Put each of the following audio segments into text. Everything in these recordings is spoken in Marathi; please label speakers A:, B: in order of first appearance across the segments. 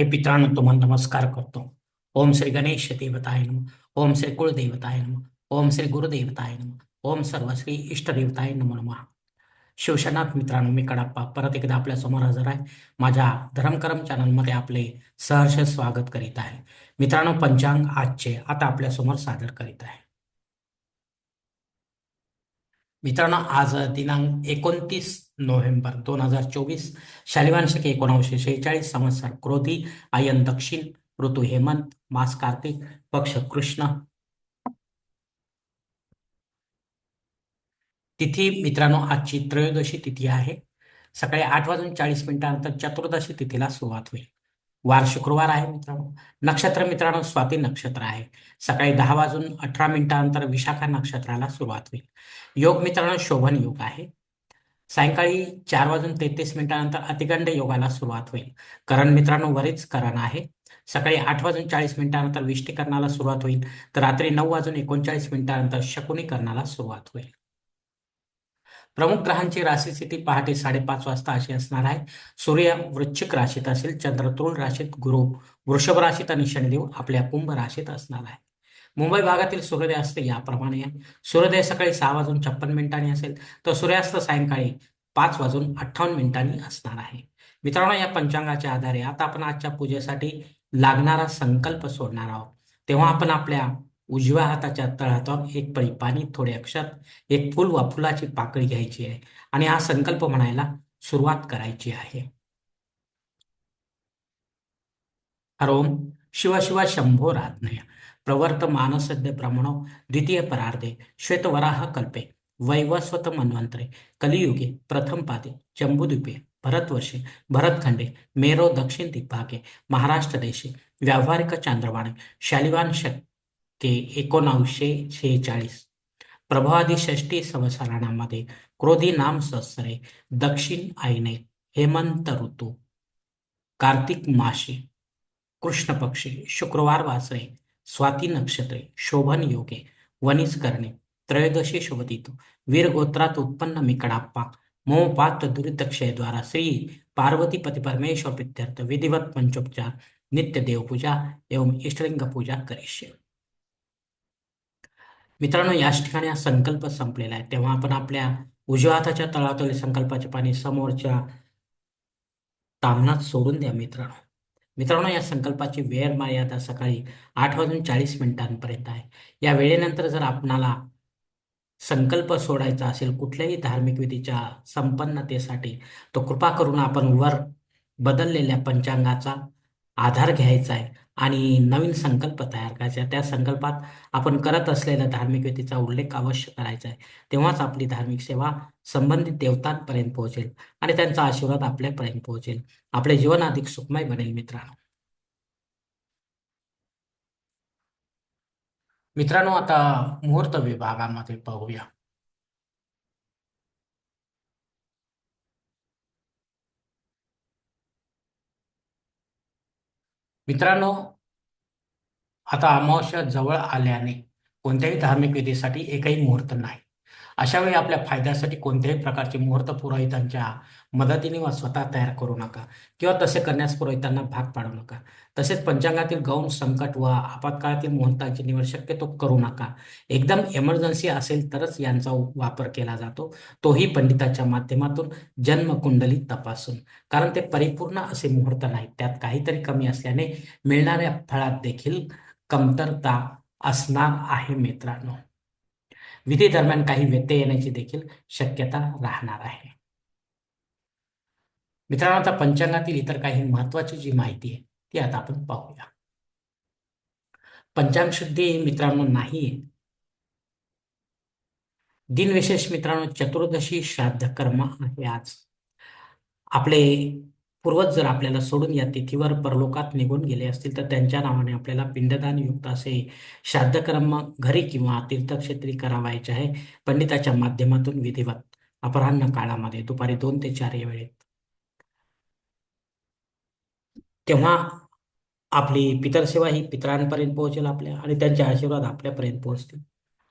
A: हे पित्रांनो तुम्हाला नमस्कार करतो. ओम श्री गणेश देवताय नम. ओम श्री कुळदेवताय नम. ओम श्री गुरुदेवताय नम. ओम सर्व श्री इष्टदेवताय नमो नमः. शिवशनाथ मित्रांनो मी कडाप्पा. परत एकदा आपल्यासमोर हजर आहे. माझ्या धर्मकरम चॅनलमध्ये आपले सहर्ष स्वागत करीत आहे. मित्रांनो पंचांग आजचे आता आपल्यासमोर सादर करीत आहे. मित्रांनो आज दिनांक एकोणतीस नोव्हेंबर दोन हजार चोवीस शालिवान शके एकोणावीसशे शेहेचाळीस संवत्सर क्रोधी आयन दक्षिण ऋतू हेमंत मास कार्तिक पक्ष कृष्ण. तिथी मित्रांनो आजची त्रयोदशी तिथी आहे. सकाळी आठ वाजून चाळीस मिनिटानंतर चतुर्दशी तिथीला सुरुवात होईल. वार शुक्रवार आहे मित्रांनो. नक्षत्र मित्रांनो स्वाती नक्षत्र आहे. सकाळी दहा वाजून अठरा मिनिटानंतर विशाखा नक्षत्राला सुरुवात होईल. योग मित्रांनो शोभन योग आहे. सायंकाळी चार वाजून तेहतीस मिनिटानंतर अतिगंड योगाला सुरुवात होईल. करण मित्रांनो वरीच करण आहे. सकाळी आठ वाजून चाळीस मिनिटानंतर विष्टीकरणाला सुरुवात होईल तर रात्री नऊ वाजून एकोणचाळीस मिनिटानंतर शकुनीकरणाला सुरुवात होईल. प्रमुख ग्रहांची राशी स्थिती पहाटे साडेपाच वाजता अशी असणार आहे. सूर्य वृश्चिक राशीत असेल चंद्र तृण राशीत गुरु वृषभ राशीत आणि शनिदेव आपल्या कुंभ राशीत असणार आहे. मुंबई भागातील सूर्योदयास्त याप्रमाणे आहे. सूर्योदय सकाळी सहा वाजून छप्पन मिनिटांनी असेल तर सूर्यास्त सायंकाळी पाच वाजून अठ्ठावन्न मिनिटांनी असणार आहे. मित्रांनो या पंचांगाच्या आधारे आता आपण आजच्या पूजेसाठी लागणारा संकल्प सोडणार आहोत. तेव्हा आपण आपल्या उजव्या हाताच्या तळहातावर एक पळी पाणी थोडे अक्षत एक फुल वा फुलाची पाकळी घ्यायची आहे आणि हा संकल्प म्हणायला सुरुवात करायची आहे. हरोम शिवा शिवा शंभो रात्नय प्रवर्त मानसद्य ब्रह्मणो द्वितीय परार्धे श्वेतवराह कल्पे। वैवस्वत मन्वंतरे कलियुगे प्रथम पादे जम्बूद्वीपे भरतवर्षे भरतखंडे मेरो दक्षिण दिग्भागे महाराष्ट्र देशे व्यावहारिक चांद्रवाणे शालिवान शके एकोणावीसशे शेहेचाळीस। प्रभावादी षष्टी संवत्सराणामध्ये क्रोधी नाम सहस्रे। दक्षिण आईने हेमंत ऋतू। कार्तिक माशे कृष्ण पक्षी शुक्रवार वासरे। स्वाती नक्षत्रे शोभन योगे वनिस करणे त्रयोदशी शुभतिथू वीर गोत्रात उत्पन्न मिकडाप्पा मोपात दुरितक्षयद्वारा श्री पार्वती पती परमेश्वर पित्यर्थ विधिवत पंचोपचार नित्य देवपूजा एवं इष्टलिंग पूजा करिष्य. मित्रांनो याच ठिकाणी हा संकल्प संपलेला आहे. तेव्हा आपण आपल्या उजव्या हाताच्या तळातळी संकल्पाचे पाणी समोरच्या तामनात सोडून द्या मित्रांनो. मित्रांनो या संकल्पाची वेळ मर्यादा सकाळी आठ वाजून चाळीस मिनिटांपर्यंत आहे. या वेळेनंतर जर आपणाला संकल्प सोडायचा असेल कुठल्याही धार्मिक विधीच्या संपन्नतेसाठी तो कृपा करून आपण वर बदललेल्या पंचांगाचा आधार घ्यायचा आहे. आणि नवीन संकल्प तयार करायचा. त्या संकल्पात आपण करत असलेल्या धार्मिक व्यक्तीचा उल्लेख अवश्य करायचा आहे. तेव्हाच आपली धार्मिक सेवा संबंधित देवतांपर्यंत पोहोचेल आणि त्यांचा आशीर्वाद आपल्यापर्यंत पोहोचेल. आपले जीवन अधिक सुखमय बनेल मित्रांनो. मित्रांनो आता मुहूर्त विभागामध्ये पाहूया. मित्रांनो आता अमावस्या जवळ आल्याने कोणत्याही धार्मिक विधीसाठी एकही मुहूर्त नाही. अशा वेळी आपल्या फायद्यासाठी कोणत्याही प्रकारचे मुहूर्त पुरोहितांच्या मदतीने वा स्वतः तयार करू नका किंवा तसे करण्यास पुरोहितांना भाग पाडू नका. तसेच पंचांगातील गौण संकट व आपत्काळातील मुहूर्तांची निवड शक्यतो करू नका. एकदम एमर्जन्सी असेल तरच यांचा वापर केला जातो. तोही पंडिताच्या माध्यमातून जन्मकुंडली तपासून. कारण ते परिपूर्ण असे मुहूर्त नाहीत. त्यात काहीतरी कमी असल्याने मिळणाऱ्या फळात देखील कमतरता असणार आहे मित्रांनो. विधी दरम्यान काही व्यत्यय येण्याची देखील शक्यता राहणार आहे. मित्रांनो आता पंचांगातील इतर काही महत्वाची जी माहिती आहे ती आता आपण पाहूया. पंचांग शुद्धी मित्रांनो नाही दिनविशेष मित्रांनो चतुर्दशी श्राद्ध कर्म आहे आज. आपले पूर्वज जर आपल्याला सोडून या तिथीवर परलोकात निघून गेले असतील तर त्यांच्या नावाने आपल्याला पिंडदान युक्त असे श्राद्धकर्म घरी किंवा तीर्थक्षेत्री करावायचे आहे. पंडिताच्या माध्यमातून विधिवत अपराह्न काळामध्ये दुपारी दोन ते चार या वेळेत. तेव्हा आपली पितरसेवा ही पितरांपर्यंत पोहोचेल आपल्या आणि त्यांचे आशीर्वाद आपल्यापर्यंत पोहोचतील.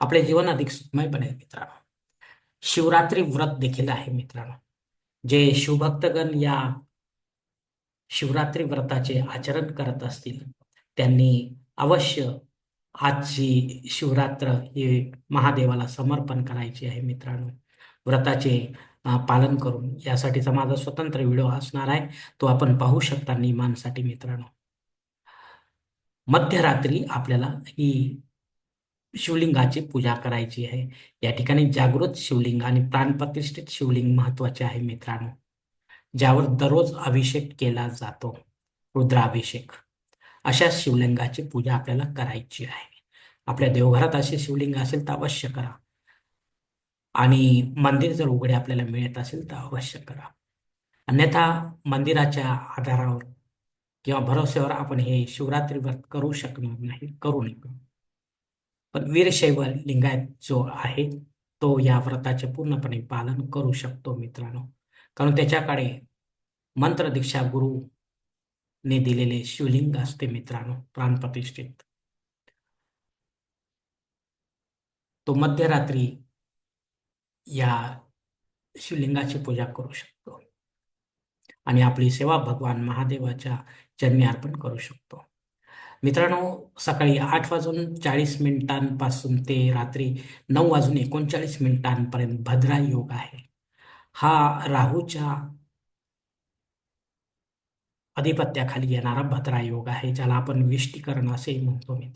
A: आपले जीवन अधिक सुखमय बनेल मित्रांनो. शिवरात्री व्रत देखील आहे मित्रांनो. जे शिवभक्तगण या शिवरात्री व्रताचे आचरण करत असतील त्यांनी अवश्य आजची शिवरात्र ही महादेवाला समर्पण करायची आहे मित्रांनो. व्रताचे पालन करून यासाठीचा माझा स्वतंत्र व्हिडिओ असणार आहे. तो आपण पाहू शकता नियमांसाठी मित्रांनो. मध्यरात्री आपल्याला ही शिवलिंगाची पूजा करायची आहे. या ठिकाणी जागृत शिवलिंग आणि प्राणप्रतिष्ठित शिवलिंग महत्त्वाचे आहे मित्रांनो. ज्यावर दररोज अभिषेक केला जातो. रुद्राभिषेक. अशा शिवलिंगाची पूजा आपल्याला करायची आहे. आपल्या देवघरात असे शिवलिंग असेल तर अवश्य करा. आणि मंदिर जर उघडे आपल्याला मिळत असेल तर अवश्य करा. अन्यथा मंदिराच्या आधारावर किंवा भरोश्यावर आपण हे शिवरात्री व्रत करू शकणार नाही करू नका. पण वीरशैव लिंगायत जो आहे तो या व्रताचे पूर्णपणे पालन करू शकतो मित्रांनो. कारण त्याच्याकडे मंत्र दीक्षा गुरु ने दिलेले शिवलिंग असते मित्रांनो प्राणप्रतिष्ठित तो मध्यरात्री या शिवलिंगाची पूजा करू शकतो. आणि आपली सेवा भगवान महादेवाच्या चरणी अर्पण करू शकतो. मित्रांनो सकाळी आठ वाजून चाळीस मिनिटांपासून ते रात्री नऊ वाजून एकोणचाळीस मिनिटांपर्यंत भद्रा योग आहे. हा राहूच्या अधिपत्याखाली येणारा भद्रा योग आहे ज्याला आपण विष्टीकरण असेही म्हणतो मी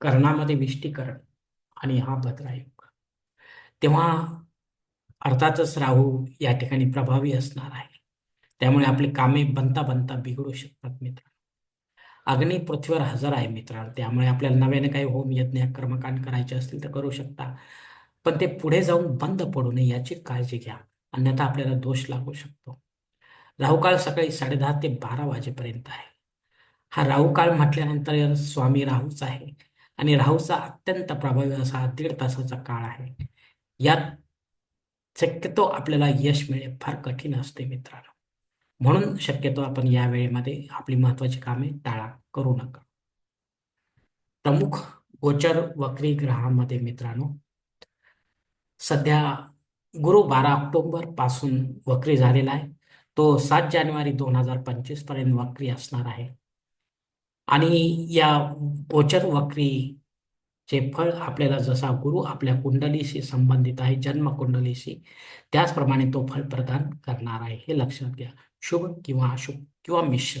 A: कर्णामध्ये विष्टीकरण आणि हा भद्रा योग तेव्हा अर्थातच राहू या ठिकाणी प्रभावी असणार आहे. त्यामुळे आपली कामे बनता बनता बिघडू शकतात मित्र. अग्नी पृथ्वीवर हजर आहे मित्रांनो. त्यामुळे आपल्याला नव्याने काही होम यज्ञ कर्मकांड करायचे असतील तर करू शकता. पण ते पुढे जाऊन बंद पडू नये याची काळजी घ्या. अन्यथा आपल्याला दोष लागू शकतो. राहुकाळ सकाळी साडेदहा ते बारा वाजेपर्यंत आहे. हा राहुकाळ म्हटल्यानंतर स्वामी राहूच आहे आणि राहूचा अत्यंत प्रभावी असा दीड तासाचा काळ आहे. यात शक्यतो आपल्याला यश मिळणे फार कठीण असते मित्रांनो. म्हणून शक्यतो आपण या वेळेमध्ये आपली महत्वाची कामे टाळा करू नका. प्रमुख गोचर वक्री ग्रहामध्ये मित्रांनो सध्या गुरु बारा ऑक्टोबरपासून वक्री झालेला आहे. तो सात जानेवारी दोन हजार पंचवीसपर्यंत वक्री असणार आहे. आणि या गोचर वक्रीचे फळ आपल्याला जसा गुरु आपल्या कुंडलीशी संबंधित आहे जन्म कुंडलीशी त्याचप्रमाणे तो फळ प्रदान करणार आहे. हे लक्षात घ्या. शुभ किंवा अशुभ किंवा मिश्र.